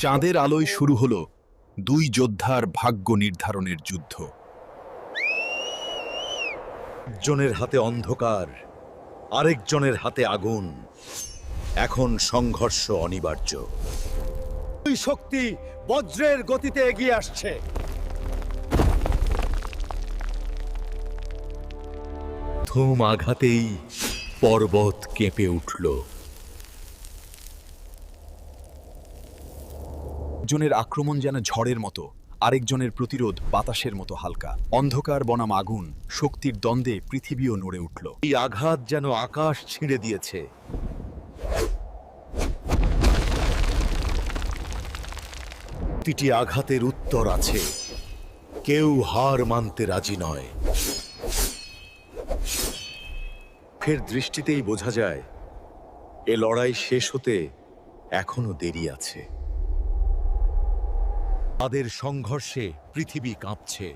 চাঁদের আলোয় শুরু হলো দুই যোদ্ধার ভাগ্য নির্ধারণের যুদ্ধ। একজনের হাতে অন্ধকার, আরেকজনের হাতে আগুন। এখন সংঘর্ষ অনিবার্য। দুই শক্তি বজ্রের গতিতে এগিয়ে আসছে। থুম আঘাতেই পর্বত কেঁপে উঠল। একজনের আক্রমণ যেন ঝড়ের মতো, আরেকজনের প্রতিরোধ বাতাসের মতো হালকা। অন্ধকার বনাম আগুন, শক্তির দ্বন্দ্বে পৃথিবীও নড়ে উঠল। এই আঘাত যেন আকাশ ছিঁড়ে দিয়েছে। প্রতিটি আঘাতের উত্তর আছে। কেউ হার মানতে রাজি নয়। ফের দৃষ্টিতেই বোঝা যায়, এ লড়াই শেষ হতে এখনও দেরি আছে। তাদের সংঘর্ষে পৃথিবী কাঁপছে।